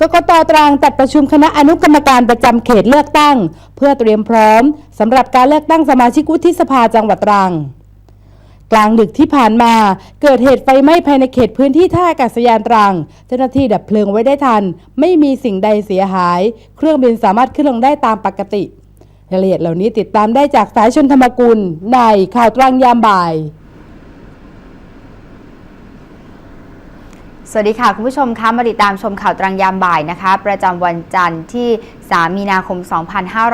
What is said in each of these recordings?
กกตตรังจัดประชุมคณะอนุกรรมการประจำเขตเลือกตั้ง เพื่อเตรียมพร้อมสำหรับการเลือกตั้งสมาชิกวุฒิสภาจังหวัดตรัง กลางดึกที่ผ่านมาเกิดเหตุไฟไหม้ภายในเขตพื้นที่ท่าอากาศยานตรัง เจ้าหน้าที่ดับเพลิงไว้ได้ทัน ไม่มีสิ่งใดเสียหาย เครื่องบินสามารถขึ้นลงได้ตามปกติรายละเอียดเหล่านี้ติดตามได้จากสายชนธรรมกุลในข่าวตรังยามบ่าย สวัสดีค่ะ คุณผู้ชมคะมาติดตามชมข่าวตรังยามบ่ายนะคะ ประจำวันจันทร์ที่ 3 มีนาคม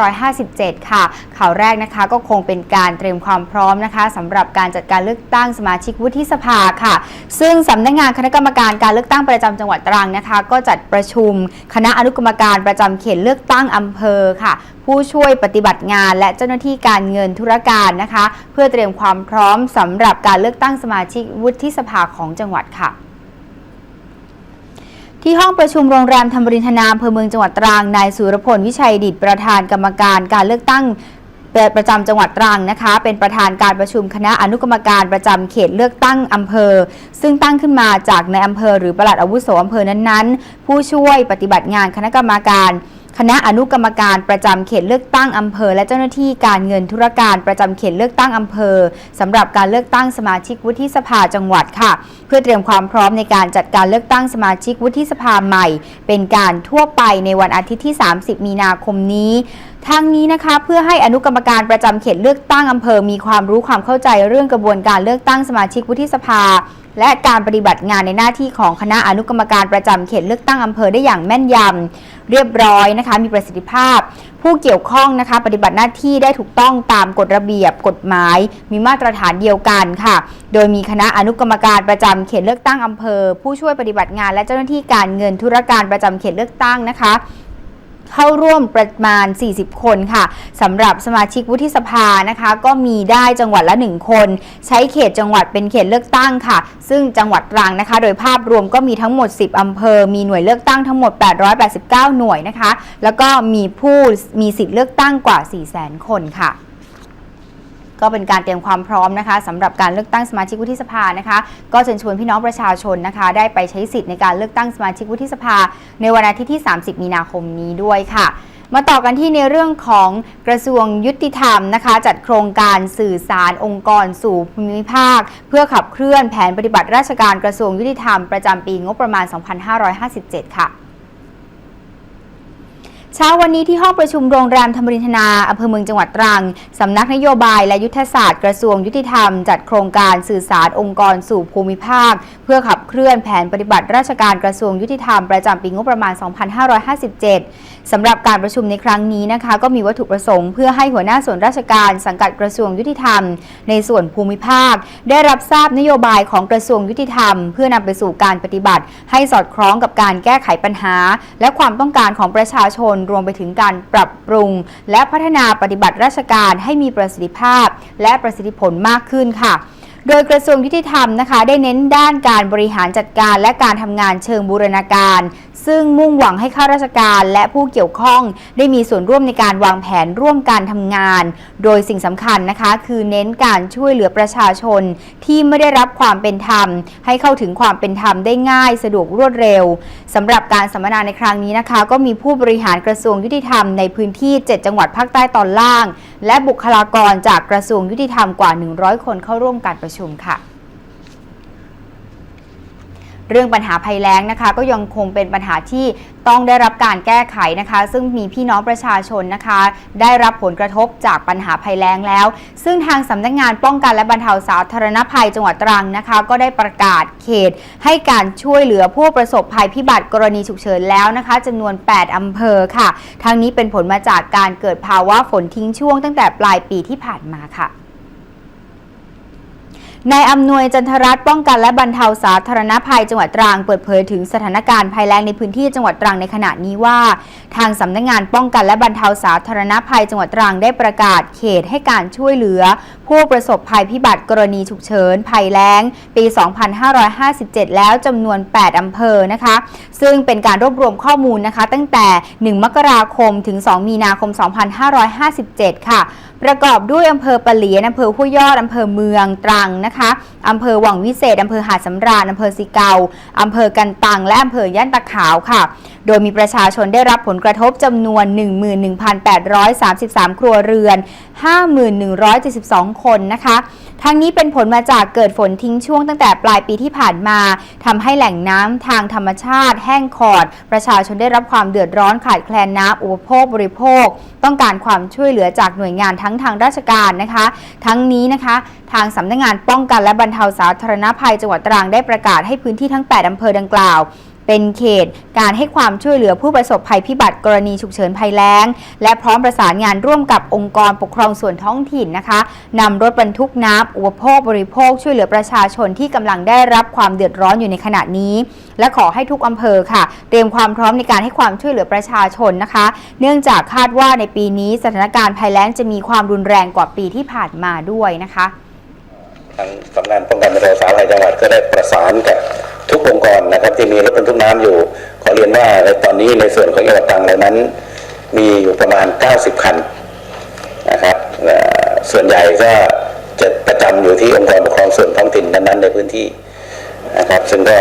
2557 ค่ะ ข่าวแรกนะคะก็คงเป็นการเตรียมความพร้อมนะคะสำหรับการจัดการเลือกตั้งสมาชิกวุฒิสภาค่ะ ซึ่งสำนักงานคณะกรรมการการเลือกตั้งประจำจังหวัดตรังนะคะ ก็จัดประชุม คณะอนุกรรมการประจำเขตเลือกตั้งอำเภอค่ะผู้ช่วยปฏิบัติงานและเจ้าหน้าที่การเงินธุรการนะคะ เพื่อเตรียมความพร้อมสำหรับการเลือกตั้งสมาชิกวุฒิสภาของจังหวัดค่ะ ที่ห้องประชุมโรงแรมธรรมรินทนาอำเภอเมืองจังหวัดตรังนายสุรพลวิชัยดิตประธานกรรมการการเลือกตั้งประจำจังหวัดตรังนะคะ เป็นประธานการประชุมคณะอนุกรรมการประจำเขตเลือกตั้งอำเภอ ซึ่งตั้งขึ้นมาจากในอำเภอหรือประหลัดอาวุโสอำเภอนั้นๆ ผู้ช่วยปฏิบัติงานคณะกรรมการ คณะอนุกรรมการประจำเขตเลือกตั้งอำเภอ และเจ้าหน้าที่การเงินธุรการประจำเขตเลือกตั้งอำเภอสำหรับการเลือกตั้งสมาชิกวุฒิสภาจังหวัดค่ะ เพื่อเตรียมความพร้อมในการจัดการเลือกตั้งสมาชิกวุฒิสภาใหม่ เป็นการทั่วไปในวันอาทิตย์ที่ 30 มีนาคมนี้ทางนี้นะคะเพื่อให้อนุกรรมการประจำเขตเลือกตั้งอำเภอมีความรู้ความเข้าใจเรื่องกระบวนการเลือกตั้งสมาชิกวุฒิสภา และการปฏิบัติงานในหน้าที่ของคณะอนุกรรมการประจำเขตเลือกตั้งอำเภอได้อย่างแม่นยำเรียบร้อยนะคะ มีประสิทธิภาพ ผู้เกี่ยวข้องนะคะ ปฏิบัติหน้าที่ได้ถูกต้องตามกฎระเบียบกฎหมาย มีมาตรฐานเดียวกันค่ะ โดยมีคณะอนุกรรมการประจำเขตเลือกตั้งอำเภอ ผู้ช่วยปฏิบัติงานและเจ้าหน้าที่การเงินธุรการประจำเขตเลือกตั้งนะคะ เข้าร่วมประมาณ 40 คนค่ะสำหรับสมาชิกวุฒิสภานะคะ ก็มีได้จังหวัดละ 1 คน ใช้เขตจังหวัดเป็นเขตเลือกตั้งค่ะ ซึ่งจังหวัดตรังนะคะ โดยภาพรวมก็มีทั้งหมด 10อำเภอ มีหน่วยเลือกตั้งทั้งหมด 889 หน่วยนะคะ แล้วก็มีผู้มีสิทธิ์เลือกตั้งกว่า 400,000 คนค่ะ ก็เป็นการเตรียมความพร้อมนะคะสำหรับการเลือกตั้งสมาชิกวุฒิสภานะคะ ก็เชิญชวนพี่น้องประชาชนนะคะ ได้ไปใช้สิทธิ์ในการเลือกตั้งสมาชิกวุฒิสภา ในวันอาทิตย์ที่ 30 มีนาคมนี้ด้วยค่ะมาต่อกันที่ในเรื่องของกระทรวงยุติธรรมนะคะ จัดโครงการสื่อสารองค์กรสู่ภูมิภาค เพื่อขับเคลื่อนแผนปฏิบัติราชการกระทรวงยุติธรรมประจำปีงบประมาณ 2557 ค่ะ เช้าวันนี้ที่ห้องประชุมโรงแรมธรรมรินทนาอำเภอเมืองจังหวัดตรัง สำนักนโยบายและยุทธศาสตร์กระทรวงยุติธรรม จัดโครงการสื่อสารองค์กรสู่ภูมิภาค เพื่อขับเคลื่อนแผนปฏิบัติราชการกระทรวงยุติธรรมประจำปีงบประมาณ 2557 สำหรับการประชุมในครั้งนี้นะคะ ก็มีวัตถุประสงค์เพื่อให้หัวหน้าส่วนราชการสังกัดกระทรวงยุติธรรม ในส่วนภูมิภาค ได้รับทราบนโยบายของกระทรวงยุติธรรม เพื่อนำไปสู่การปฏิบัติ ให้สอดคล้องกับการแก้ไขปัญหา และความต้องการของประชาชนรวมไปถึงการปรับปรุง และพัฒนาปฏิบัติราชการให้มีประสิทธิภาพ และประสิทธิผลมากขึ้นค่ะโดยกระทรวงยุติธรรมนะคะ ได้เน้นด้านการบริหารจัดการและการทำงานเชิงบูรณาการ ซึ่งมุ่งหวังให้ข้าราชการและผู้เกี่ยวข้อง ได้มีส่วนร่วมในการวางแผนร่วมการทำงาน โดยสิ่งสำคัญนะคะ คือเน้นการช่วยเหลือประชาชน ที่ไม่ได้รับความเป็นธรรม ให้เข้าถึงความเป็นธรรมได้ง่าย สะดวกรวดเร็วสำหรับการสัมมนาในครั้งนี้นะคะ ก็มีผู้บริหารกระทรวงยุติธรรมในพื้นที่ 7 จังหวัดภาคใต้ตอนล่าง และบุคลากรจากกระทรวงยุติธรรมกว่า 100 คนเข้าร่วมการประชุมค่ะ เรื่องปัญหาภัยแล้งนะคะ ก็ยังคงเป็นปัญหาที่ต้องได้รับการแก้ไขนะคะ ซึ่งมีพี่น้องประชาชนนะคะ ได้รับผลกระทบจากปัญหาภัยแล้งแล้ว ซึ่งทางสำนักงานป้องกันและบรรเทาสาธารณภัยจังหวัดตรังนะคะ ก็ได้ประกาศเขต ให้การช่วยเหลือผู้ประสบภัยพิบัติกรณีฉุกเฉินแล้วนะคะจำนวน 8 อำเภอค่ะทางนี้เป็นผลมาจากการเกิดภาวะฝนทิ้งช่วงตั้งแต่ปลายปีที่ผ่านมาค่ะ นายอำนวยจันทรัตน์ป้องกันและบรรเทาสาธารณภัยจังหวัดตรังเปิดเผยถึงสถานการณ์ภัยแล้งในพื้นที่จังหวัดตรังในขณะนี้ว่า ทางสำนักงานป้องกันและบรรเทาสาธารณภัยจังหวัดตรังได้ประกาศเขตให้การช่วยเหลือ ผู้ประสบภัยพิบัติกรณีฉุกเฉินภัยแล้ง ปี 2557 แล้วจำนวน 8 อำเภอนะคะ ซึ่งเป็นการรวบรวมข้อมูลนะคะ ตั้งแต่ 1 มกราคมถึง 2 มีนาคม 2557 ค่ะ ประกอบด้วยอำเภอปะเหลียนอำเภอห้วยยอดอำเภอเมืองตรังนะคะอำเภอวังวิเศษอำเภอหาดสำราญอำเภอสิเกาอำเภอกันตังและอำเภอย่านตะขาวค่ะโดยมีประชาชนได้รับผลกระทบจำนวน 11,833 ครัวเรือน 51,172 คนนะคะทั้งนี้เป็นผลมาจากเกิดฝนทิ้งช่วงตั้งแต่ปลายปีที่ผ่านมาทำให้แหล่งน้ำทางธรรมชาติ แห้งขอด ประชาชนได้รับความเดือดร้อนขาดแคลนน้ำอุปโภคบริโภค ต้องการความช่วยเหลือจากหน่วยงานทั้งทางราชการนะคะ ทั้งนี้นะคะ ทางสำนักงานป้องกันและบรรเทาสาธารณภัยจังหวัดตรังได้ประกาศให้พื้นที่ทั้ง 8อำเภอดังกล่าว เป็นเขตการให้ความช่วยเหลือผู้ประสบภัยพิบัติกรณีฉุกเฉินภัยแล้ง และพร้อมประสานงานร่วมกับองค์กรปกครองส่วนท้องถิ่นนะคะนำรถบรรทุกน้ำอุปโภคบริโภค ช่วยเหลือประชาชนที่กำลังได้รับความเดือดร้อนอยู่ในขณะนี้ และขอให้ทุกอำเภอค่ะ เตรียมความพร้อมในการให้ความช่วยเหลือประชาชนนะคะ เนื่องจากคาดว่าในปีนี้สถานการณ์ภัยแล้งจะมีความรุนแรงกว่าปีที่ผ่านมาด้วยนะคะ ทางสำนักงานป้องกันบรรเทาสาธารณภัยจังหวัดก็ได้ประสานกับทุกองค์กรนะครับที่มีรถบรรทุกน้ำอยู่ ขอเรียนว่าในตอนนี้ในส่วนของจังหวัดตรังเรานั้น มีอยู่ประมาณ 90 คันนะครับส่วนใหญ่ก็จะประจำอยู่ที่องค์กรปกครองส่วนท้องถิ่นนั้นๆในพื้นที่นะครับซึ่งก็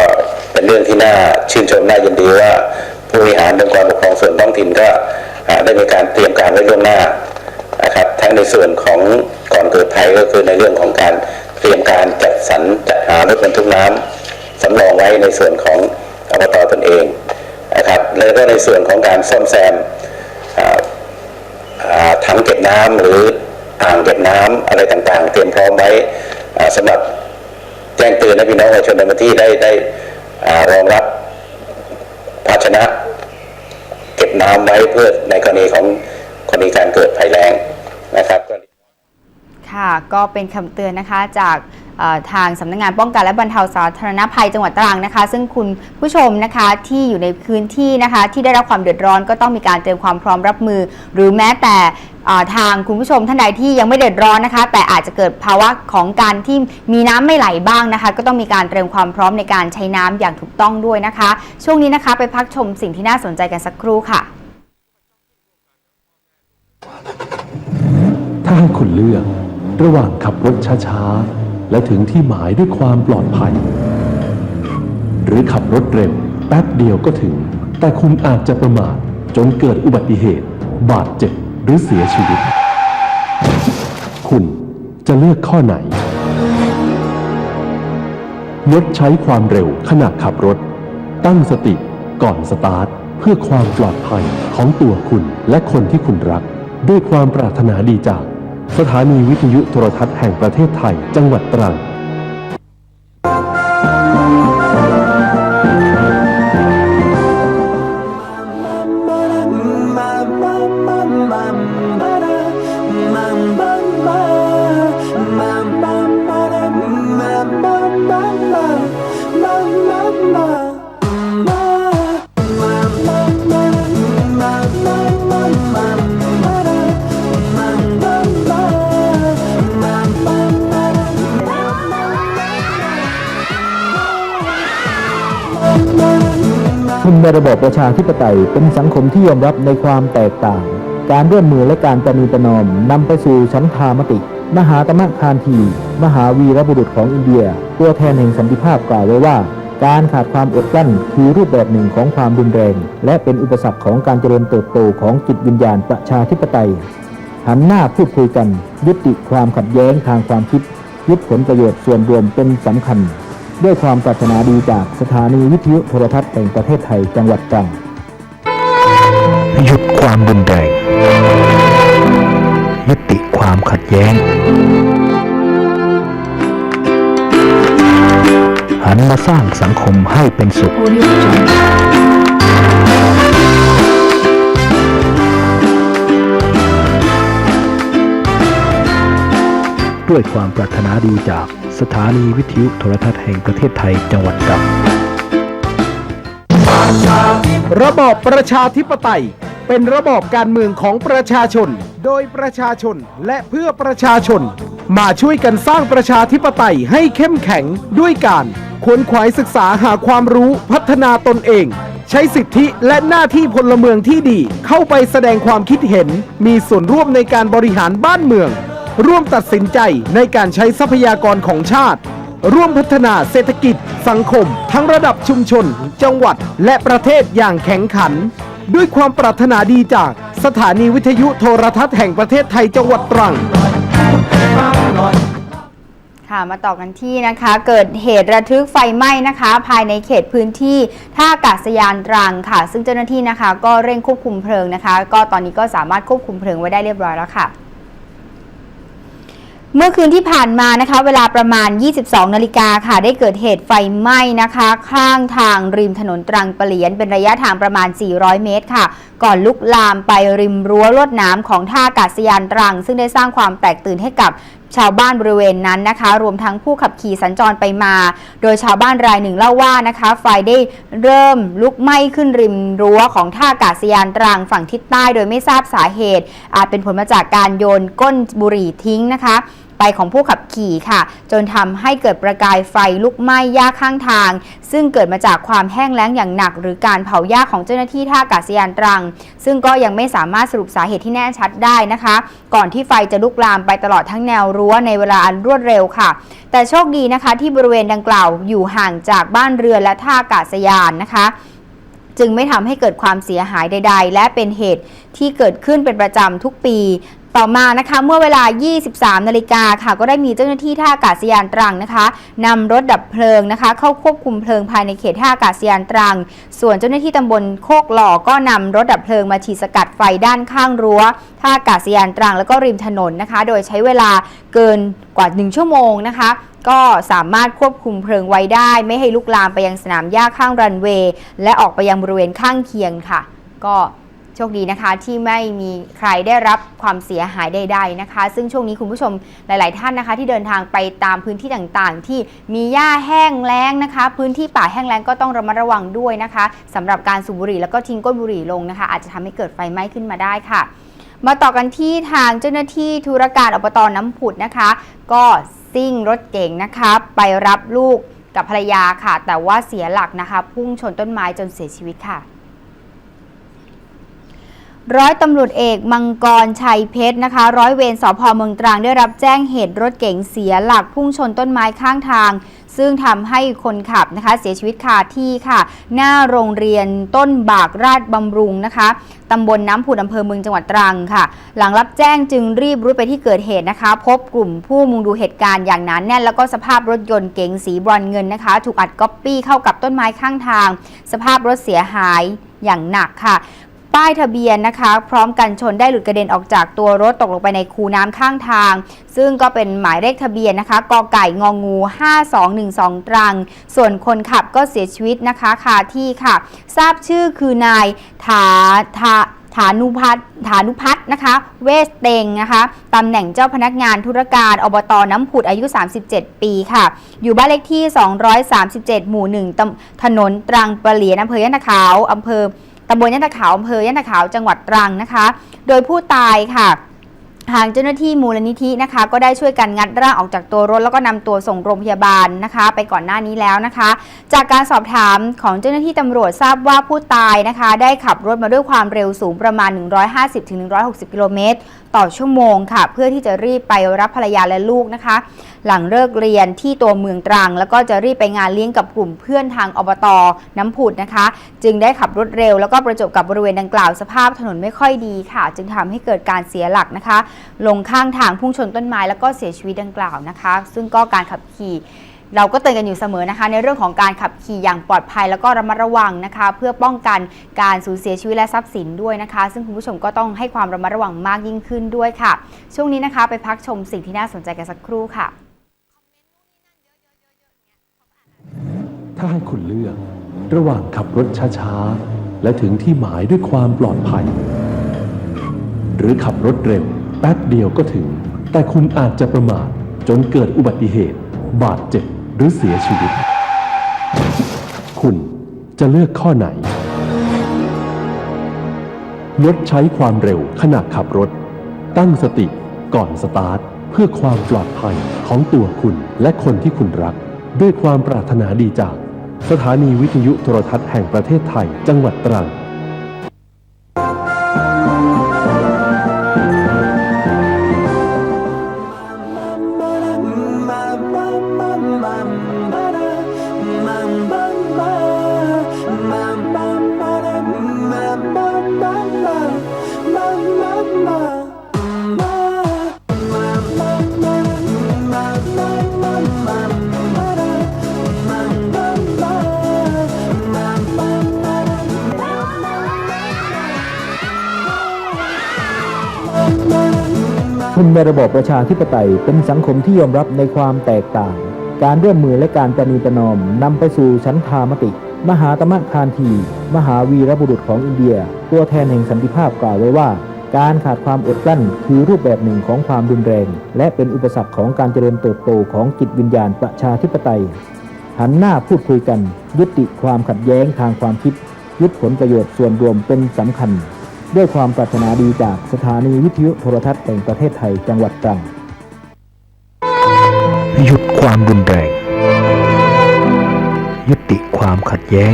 เป็นเรื่องที่น่าชื่นชมน่ายินดีว่าผู้บริหารองค์กรปกครองส่วนท้องถิ่นก็ได้มีการเตรียมการไว้ล่วงหน้านะครับทั้งในส่วนของก่อนเกิดภัยก็คือในเรื่องของการ เตรียมการจัดสรรจัดหารถบรรทุกน้ำสำรองไว้ในส่วนของอบตตนเองนะครับ แล้วก็ในส่วนของการซ่อมแซมถังเก็บน้ำหรืออ่างเก็บน้ำอะไรต่างๆ เตรียมพร้อมไว้อ่าสำหรับแจ้งเตือนให้พี่น้องประชาชนในพื้นที่ได้ได้รองรับภาชนะ เก็บน้ำไว้เพื่อในกรณีของกรณีการเกิดภัยแล้งนะครับ ค่ะ ก็เป็นคำเตือนนะคะจากทางสำนักงานป้องกันและบรรเทาสาธารณภัยจังหวัดตรังนะคะ ซึ่งคุณผู้ชมนะคะที่อยู่ในพื้นที่นะคะที่ได้รับความเดือดร้อนก็ต้องมีการเตรียมความพร้อมรับมือ หรือแม้แต่ทางคุณผู้ชมท่านใดที่ยังไม่เดือดร้อนนะคะ แต่อาจจะเกิดภาวะของการที่มีน้ำไม่ไหลบ้างนะคะ ก็ต้องมีการเตรียมความพร้อมในการใช้น้ำอย่างถูกต้องด้วยนะคะ ช่วงนี้นะคะไปพักชมสิ่งที่น่าสนใจกันสักครู่ค่ะ ถ้าให้คุณเลือก ระหว่างขับรถช้าๆ และถึงที่หมายด้วยความปลอดภัย หรือขับรถเร็วแป๊บเดียวก็ถึง แต่คุณอาจจะประมาทจนเกิดอุบัติเหตุ บาดเจ็บหรือเสียชีวิต คุณจะเลือกข้อไหนงดใช้ความเร็วขณะขับรถ ตั้งสติก่อนสตาร์ทเพื่อความปลอดภัยของตัวคุณและคนที่คุณรัก ด้วยความปรารถนาดีจาก สถานีวิทยุโทรทัศน์แห่งประเทศไทย จังหวัดตรัง ในระบอบประชาธิปไตยเป็นสังคมที่ยอมรับในความแตกต่าง การร่วมมือและการประนีประนอมนำไปสู่ฉันทามติ มหาตมะคานที มหาวีรบุรุษของอินเดีย ตัวแทนแห่งสันติภาพกล่าวไว้ว่า การขาดความอดกลั้นคือรูปแบบหนึ่งของความรุนแรง และเป็นอุปสรรคของการเจริญเติบโตของจิตวิญญาณประชาธิปไตย หันหน้าพูดคุยกัน ยุติความขัดแย้งทางความคิดยึดผลประโยชน์ส่วนรวมเป็นสำคัญ ด้วยความปรารถนาดีจากสถานีวิทยุโทรทัศน์แห่งประเทศไทยจังหวัดตรังหยุดความรุนแรงยุติความขัดแย้ง หันมาสร้างสังคมให้เป็นสุข ด้วยความปรารถนาดีจาก สถานีวิทยุโทรทัศน์แห่งประเทศไทยจังหวัดตรังระบอบประชาธิปไตย เป็นระบอบการเมืองของประชาชน โดยประชาชนและเพื่อประชาชน มาช่วยกันสร้างประชาธิปไตยให้เข้มแข็งด้วยการขวนขวายศึกษาหาความรู้พัฒนาตนเอง ใช้สิทธิและหน้าที่พลเมืองที่ดี เข้าไปแสดงความคิดเห็น มีส่วนร่วมในการบริหารบ้านเมือง ร่วมตัดสินใจในการใช้ทรัพยากรของชาติ ร่วมพัฒนาเศรษฐกิจ สังคม ทั้งระดับชุมชน จังหวัด และประเทศอย่างแข็งขัน ด้วยความปรารถนาดีจากสถานีวิทยุโทรทัศน์แห่งประเทศไทยจังหวัดตรัง ค่ะมาต่อกันที่นะคะ เกิดเหตุระทึกไฟไหม้นะคะ ภายในเขตพื้นที่ท่าอากาศยานตรังค่ะ ซึ่งเจ้าหน้าที่นะคะ ก็เร่งควบคุมเพลิงนะคะ ก็ตอนนี้ก็สามารถควบคุมเพลิงไว้ได้เรียบร้อยแล้วค่ะ เมื่อคืนที่ผ่านมานะคะ เวลาประมาณ 22 นาฬิกาค่ะ ได้เกิดเหตุไฟไหม้นะคะ ข้างทางริมถนนตรังเปลี่ยน เป็นระยะทางประมาณ 400 เมตรค่ะ ก่อนลุกลามไปริมรั้วลวดหน้ำของท่าอากาศยานตรัง ซึ่งได้สร้างความแตกตื่นให้กับชาวบ้านบริเวณนั้นนะคะ รวมทั้งผู้ขับขี่สัญจรไปมา โดยชาวบ้านรายหนึ่งเล่าว่านะคะ ไฟได้เริ่มลุกไหม้ขึ้นริมรั้วของท่าอากาศยานตรังฝั่งทิศใต้ โดยไม่ทราบสาเหตุ อาจเป็นผลมาจากการโยนก้นบุหรี่ทิ้งนะคะ ไปของผู้ขับขี่ค่ะ จนทำให้เกิดประกายไฟลุกไหม้หญ้าข้างทาง ซึ่งเกิดมาจากความแห้งแล้งอย่างหนัก หรือการเผาหญ้าของเจ้าหน้าที่ท่าอากาศยานตรัง ซึ่งก็ยังไม่สามารถสรุปสาเหตุที่แน่ชัดได้นะคะ ก่อนที่ไฟจะลุกลามไปตลอดทั้งแนวรั้วในเวลาอันรวดเร็วค่ะ แต่โชคดีนะคะที่บริเวณดังกล่าวอยู่ห่างจากบ้านเรือนและท่าอากาศยานนะคะจึงไม่ทำให้เกิดความเสียหายใด ๆ และเป็นเหตุที่เกิดขึ้นเป็นประจำทุกปี ต่อมานะคะเมื่อเวลา 23 นาฬิกาค่ะก็ได้มีเจ้าหน้าที่ท่าอากาศยานตรังนะคะนำรถดับเพลิงนะคะ เข้าควบคุมเพลิงภายในเขตท่าอากาศยานตรัง ส่วนเจ้าหน้าที่ตำบลโคกหล่อก็นำรถดับเพลิงมาฉีดสกัดไฟด้านข้างรั้วท่าอากาศยานตรังแล้วก็ริมถนนนะคะ โดยใช้เวลาเกินกว่า 1 ชั่วโมงนะคะก็สามารถควบคุมเพลิงไว้ได้ ไม่ให้ลุกลามไปยังสนามหญ้าข้างรันเวย์และออกไปยังบริเวณข้างเคียงค่ะ ก็ โชคดีนะคะที่ไม่มีใครได้รับความเสียหายใดๆนะคะ ซึ่งช่วงนี้คุณผู้ชมหลาย ๆ ท่านนะคะ ที่เดินทางไปตามพื้นที่ต่างๆ ที่มีหญ้าแห้งแล้งนะคะ พื้นที่ป่าแห้งแล้งก็ต้องระมัดระวังด้วยนะคะสำหรับการสูบบุหรี่แล้วก็ทิ้งก้นบุหรี่ลงนะคะ อาจจะทำให้เกิดไฟไหม้ขึ้นมาได้ค่ะ มาต่อกันที่ทางเจ้าหน้าที่ธุรการอบตน้ำผุดนะคะ ก็ซิ่งรถเก๋งนะคะ ไปรับลูกกับภรรยาค่ะ แต่ว่าเสียหลักนะคะ พุ่งชนต้นไม้จนเสียชีวิตค่ะ ร้อยตำรวจเอกมังกรชัยเพชรนะคะ ร้อยเวรสพเมืองตรังได้รับแจ้งเหตุรถเก๋งเสียหลักพุ่งชนต้นไม้ข้างทาง ซึ่งทำให้คนขับนะคะ เสียชีวิตคาที่ค่ะ หน้าโรงเรียนต้นบากราชบำรุงนะคะตำบลน้ำผุดอำเภอเมืองจังหวัดตรังค่ะ หลังรับแจ้งจึงรีบรุดไปที่เกิดเหตุนะคะ พบกลุ่มผู้มุงดูเหตุการณ์อย่างหนั้นแน่น แล้วก็สภาพรถยนต์เก๋งสีบรอนเงินนะคะ ถูกอัดก๊อปปี้เข้ากับต้นไม้ข้างทาง สภาพรถเสียหายอย่างหนักค่ะ ป้ายทะเบียนนะคะ พร้อมกันชนได้หลุดกระเด็นออกจากตัวรถตกลงไปในคูน้ำข้างทาง ซึ่งก็เป็นหมายเลขทะเบียนนะคะกอไก่งองู 5212 ตรัง ส่วนคนขับก็เสียชีวิตนะคะคาที่ค่ะ ทราบชื่อคือนายถาถาฐานุพัฒน์ฐานุพัฒน์นะคะ เวสเตงนะคะตำแหน่งเจ้าพนักงานธุรการอบตน้ำผุดอายุ 37 ปีค่ะ อยู่บ้านเลขที่ 237 หมู่1ตถนนตรังปะเหลียนอำเภอยะนาขาวอำเภอ ตำบลยะตะขาวอำเภอยะตะขาวจังหวัดตรังนะคะ โดยผู้ตายค่ะทางเจ้าหน้าที่มูลนิธินะคะ ก็ได้ช่วยกันงัดร่างออกจากตัวรถแล้วก็นำตัวส่งโรงพยาบาลนะคะ ไปก่อนหน้านี้แล้วนะคะ จากการสอบถามของเจ้าหน้าที่ตำรวจทราบว่าผู้ตายนะคะ ได้ขับรถมาด้วยความเร็วสูงประมาณ 150-160 กิโลเมตร ต่อชั่วโมงค่ะ เพื่อที่จะรีบไปรับภรรยาและลูกนะคะ หลังเลิกเรียนที่ตัวเมืองตรัง แล้วก็จะรีบไปงานเลี้ยงกับกลุ่มเพื่อนทางอบตน้ำผุดนะคะ จึงได้ขับรถเร็ว แล้วก็ประจบกับบริเวณดังกล่าวสภาพถนนไม่ค่อยดีค่ะ จึงทำให้เกิดการเสียหลักนะคะ ลงข้างทางพุ่งชนต้นไม้แล้วก็เสียชีวิตดังกล่าวนะคะ ซึ่งก็การขับขี่ เราก็เตือนกันอยู่เสมอนะคะ ในเรื่องของการขับขี่อย่างปลอดภัยแล้วก็ระมัดระวังนะคะ เพื่อป้องกันการสูญเสียชีวิตและทรัพย์สินด้วยนะคะ ซึ่งคุณผู้ชมก็ต้องให้ความระมัดระวังมากยิ่งขึ้นด้วยค่ะ ช่วงนี้นะคะ ไปพักชมสิ่งที่น่าสนใจกันสักครู่ค่ะ ถ้าให้คุณเลือกระหว่างขับรถช้าๆ และถึงที่หมายด้วยความปลอดภัย หรือขับรถเร็วแป๊บเดียวก็ถึง แต่คุณอาจจะประมาทจนเกิดอุบัติเหตุ บาดเจ็บ รือเสียชีวิต คุณจะเลือกข้อไหน ลดใช้ความเร็วขณะขับรถ ตั้งสติก่อนสตาร์ท เพื่อความปลอดภัยของตัวคุณและคนที่คุณรัก ด้วยความปรารถนาดีจาก สถานีวิทยุโทรทัศน์แห่งประเทศไทยจังหวัดตรัง ระบอบประชาธิปไตยเป็นสังคมที่ยอมรับในความแตกต่าง การร่วมมือและการประนีประนอมนำไปสู่ฉันทามติ มหาตมะคานที มหาวีรบุรุษของอินเดีย ตัวแทนแห่งสันติภาพกล่าวไว้ว่า การขาดความอดกลั้นคือรูปแบบหนึ่งของความรุนแรง และเป็นอุปสรรคของการเจริญเติบโตของจิตวิญญาณประชาธิปไตย หันหน้าพูดคุยกัน ยุติความขัดแย้งทางความคิด ยึดผลประโยชน์ส่วนรวมเป็นสำคัญ ด้วยความปรารถนาดีจากสถานีวิทยุโทรทัศน์แห่งประเทศไทยจังหวัดตรังหยุดความรุนแรง ยุติความขัดแย้ง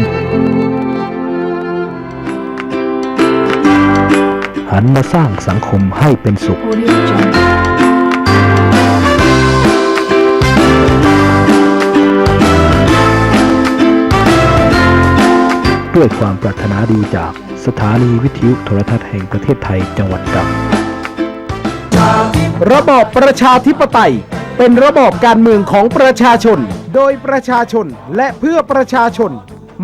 หันมาสร้างสังคมให้เป็นสุข ด้วยความปรารถนาดีจาก สถานีวิทยุโทรทัศน์แห่งประเทศไทยจังหวัดตรังระบอบประชาธิปไตย เป็นระบอบการเมืองของประชาชน โดยประชาชนและเพื่อประชาชน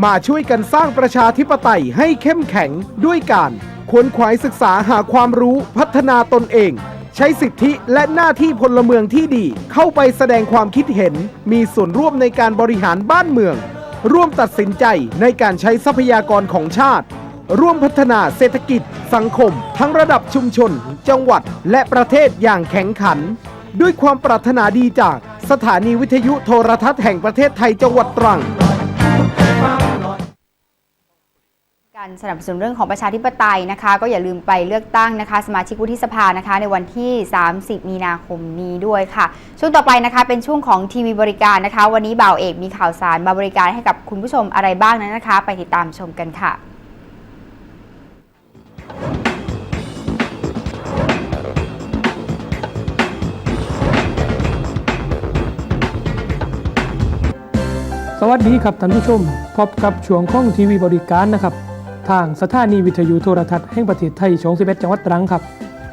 มาช่วยกันสร้างประชาธิปไตยให้เข้มแข็งด้วยการขวนขวายศึกษาหาความรู้พัฒนาตนเอง ใช้สิทธิและหน้าที่พลเมืองที่ดีเข้าไปแสดงความคิดเห็น มีส่วนร่วมในการบริหารบ้านเมือง ร่วมตัดสินใจในการใช้ทรัพยากรของชาติ ร่วมพัฒนาเศรษฐกิจ สังคม ทั้งระดับชุมชน จังหวัด และประเทศอย่างแข็งขัน ด้วยความปรารถนาดีจากสถานีวิทยุโทรทัศน์แห่งประเทศไทยจังหวัดตรัง การสนับสนุนเรื่องของประชาธิปไตยนะคะ ก็อย่าลืมไปเลือกตั้งนะคะ สมาชิกวุฒิสภานะคะ ในวันที่ 30 มีนาคมนี้ด้วยค่ะ ช่วงต่อไปนะคะเป็นช่วงของทีวีบริการนะคะ วันนี้บ่าวเอกมีข่าวสารมาบริการให้กับคุณผู้ชมอะไรบ้างนั้นนะคะ ไปติดตามชมกันค่ะ วัสดีครับท่านผู้ชม พบกับช่วงข้องทีวีบริการนะครับ ทางสถานีวิทยุโทรทัศน์แห่งประเทศไทยช่อง11จังหวัดตรังครับ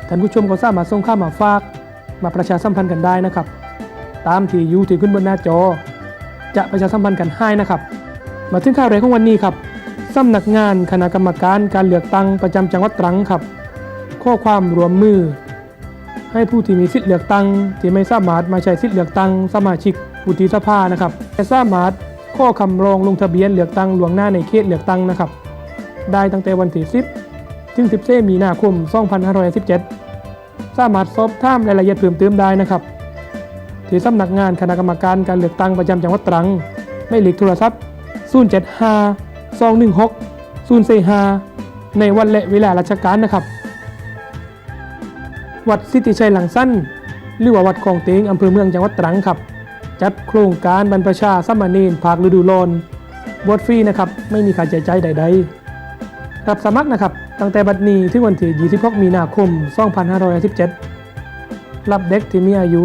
ท่านผู้ชมก็สามารถส่งข้ามาฝาก มาประชาสัมพันธ์กันได้นะครับ ตามที่อยู่ที่ขึ้นบนหน้าจอ จะประชาสัมพันธ์กันให้นะครับ มาถึงข่าวแรกของวันนี้ครับสำนักงานคณะกรรมการการเลือกตั้งประจำจังหวัดตรังครับ ข้อความรวมมือ ให้ผู้ที่มีสิทธิเลือกตั้งที่ไม่สามารถมาใช้สิทธิเลือกตั้งสมาชิกวุฒิสภานะครับแต่สามารถ ข้อคำร้องลงทะเบียนเลือกตั้งล่วงหน้าในเขตเลือกตั้งนะครับ ได้ตั้งแต่วันที่ 10 ถึง 14 มีนาคม 2517 สามารถสอบถามรายละเอียดเพิ่มเติมได้นะครับที่สำนักงานคณะกรรมการการเลือกตั้งประจำจังหวัดตรังไม่หลีกโทรศัพท์ 075 216 045 ในวันและเวลาราชการนะครับ วัดสิทธิชัยหลังสั้น หรือว่าวัดคลองเตงอำเภอเมืองจังหวัดตรังครับ จัดโครงการบรรพชาสัมมาเนนภาคฤดูร้อนบวชฟรีนะครับ ไม่มีค่าใช้จ่ายใด ๆ รับสมัครนะครับ ตั้งแต่บัดนี้ถึงวันที่26มีนาคม 2517รับเด็กที่มีอายุ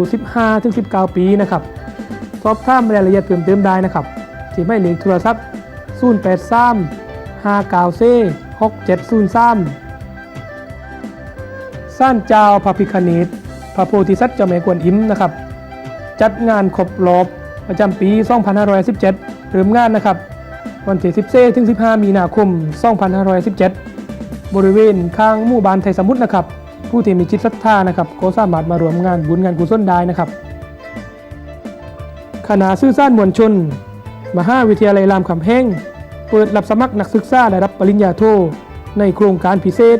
15-19 ปีนะครับ สอบถามรายละเอียดเพิ่มเติมได้นะครับ ที่ไม่เหลือโทรศัพท์ 083 59 6703สั้นเจ้าพระพิคเนตพระโพธิสัตว์เจ้าแม่กวนอิมนะครับ จัดงานครบรอบประจำปี 2517 เริ่มงานนะครับ วันที่14ถึง 15 มีนาคม 2517 บริเวณข้างหมู่บ้านไทยสมุทรนะครับ ผู้ที่มีจิตศรัทธานะครับก็สามารถมารวมงานบุญงานกุศลได้นะครับคณะสื่อสารมวลชน มหาวิทยาลัยรามคำแหงเปิดรับสมัครนักศึกษาระดับปริญญาโท ในโครงการพิเศษ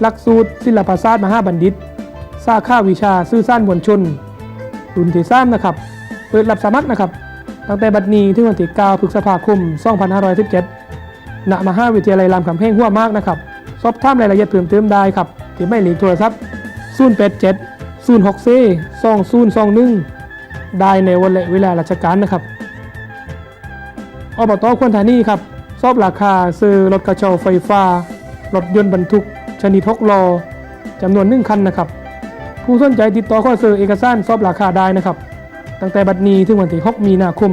หลักสูตรศิลปศาสตร์มหาบัณฑิต สาขาวิชาสื่อสารมวลชน รุ่นที่สามนะครับ เปิดรับสมัครนะครับ ตั้งแต่บัดนี้ถึงวันที่9พฤษภาคม 2517ณมหาวิทยาลัยรามคำแหงหัวมากนะครับ สอบถามรายละเอียดเพิ่มเติมได้ครับ ที่ไม่หลีกโทรศัพท์ 087 064 2021 ได้ในวันและเวลาราชการนะครับอบตควรธานีครับสอบราคาซื้อรถกระเช้าไฟฟ้า รถยนต์บรรทุก ชนิดทกลอจำนวนหนึ่งคันนะครับ ผู้สนใจติดต่อข้อซื้อเอกสารสอบราคาได้นะครับ ตั้งแต่บัดนี้ถึงวันที่ 6 มีนาคม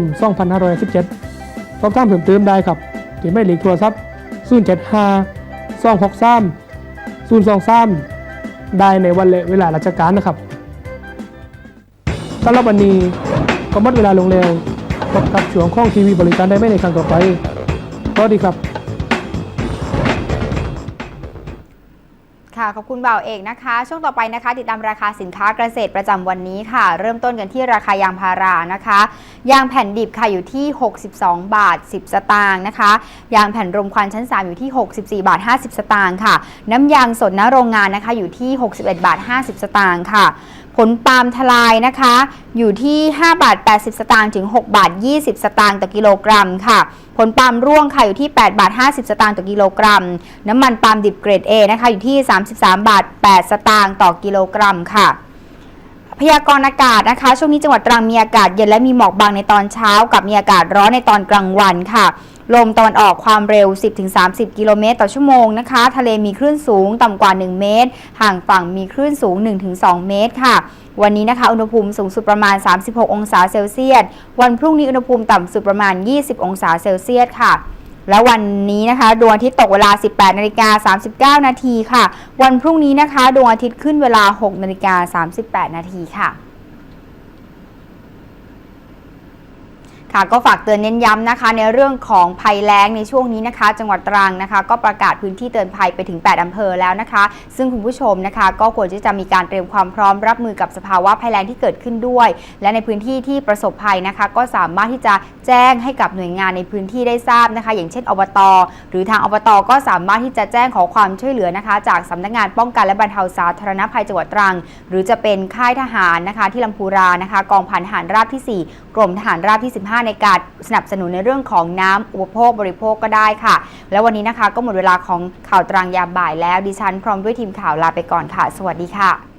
2517 สอบถามเพิ่มเติมได้ครับที่ไม่หลีกโทรศัพท์075 263 023 ได้ในวันและเวลาราชการนะครับสำหรับวันนี้ก็หมดเวลาลงแล้วพบกับช่วงข้องทีวีบริการได้ไม่ในครั้งต่อไปสวัสดีครับ ค่ะขอบคุณบ่าวเอกนะคะ ช่วงต่อไปนะคะ ติดตามราคาสินค้าเกษตรประจำวันนี้ค่ะ เริ่มต้นกันที่ราคายางพารานะคะ ยางแผ่นดิบค่ะอยู่ที่ 62 บาท 10 สตางค์นะคะ ยางแผ่นรมควันชั้น 3 อยู่ที่ 64 บาท 50 สตางค์ค่ะ น้ำยางสดณโรงงานนะคะอยู่ที่ 61 บาท 50 สตางค์ค่ะ ผลปาล์มทลายนะคะ อยู่ที่5บาท80 สตางค์ถึง6บาท20 สตางค์ต่อกิโลกรัมค่ะ ผลปาล์มร่วงค่ะอยู่ที่8บาท50 สตางค์ต่อกิโลกรัม น้ำมันปาล์มดิบเกรด A นะคะอยู่ที่ 33บาท8 สตางค์ต่อกิโลกรัมค่ะพยากรณ์อากาศนะคะ ช่วงนี้จังหวัดตรังมีอากาศเย็นและมีหมอกบางในตอนเช้า กับมีอากาศร้อนในตอนกลางวันค่ะ ลมตะวันออกความเร็ว 10-30 กิโลเมตรต่อชั่วโมงนะคะ ทะเลมีคลื่นสูงต่ำกว่า 1 เมตร ห่างฝั่งมีคลื่นสูง 1-2 เมตรค่ะวันนี้นะคะ อุณหภูมิสูงสุดประมาณ 36 องศาเซลเซียส วันพรุ่งนี้อุณหภูมิต่ำสุดประมาณ 20 องศาเซลเซียสค่ะ และวันนี้นะคะดวงอาทิตย์ตกเวลา 18 นาฬิกา 39 นาทีค่ะ วันพรุ่งนี้นะคะดวงอาทิตย์ขึ้นเวลา 6 นาฬิกา 38 นาทีค่ะ ค่ะก็ฝากเตือนเน้นย้ำนะคะ ในเรื่องของภัยแล้งในช่วงนี้นะคะ จังหวัดตรังนะคะ ก็ประกาศพื้นที่เตือนภัยไปถึง 8อำเภอแล้วนะคะ ซึ่งคุณผู้ชมนะคะ ก็ควรที่จะมีการเตรียมความพร้อมรับมือกับสภาวะภัยแล้งที่เกิดขึ้นด้วย และในพื้นที่ที่ประสบภัยนะคะ ก็สามารถที่จะแจ้งให้กับหน่วยงานในพื้นที่ได้ทราบนะคะ อย่างเช่นอบต หรือทางอบต ก็สามารถที่จะแจ้งขอความช่วยเหลือนะคะ จากสำนักงานป้องกันและบรรเทาสาธารณภัยจังหวัดตรัง หรือจะเป็นค่ายทหารนะคะ ที่ลำพูรานะคะ กองพันทหารราบที่ 4 กรมทหารราบที่ 15ในการสนับสนุนในเรื่องของน้ำอุปโภคบริโภคก็ได้ค่ะ แล้ววันนี้นะคะก็หมดเวลาของข่าวตรังยามบ่ายแล้วดิฉันพร้อมด้วยทีมข่าวลาไปก่อนค่ะ สวัสดีค่ะ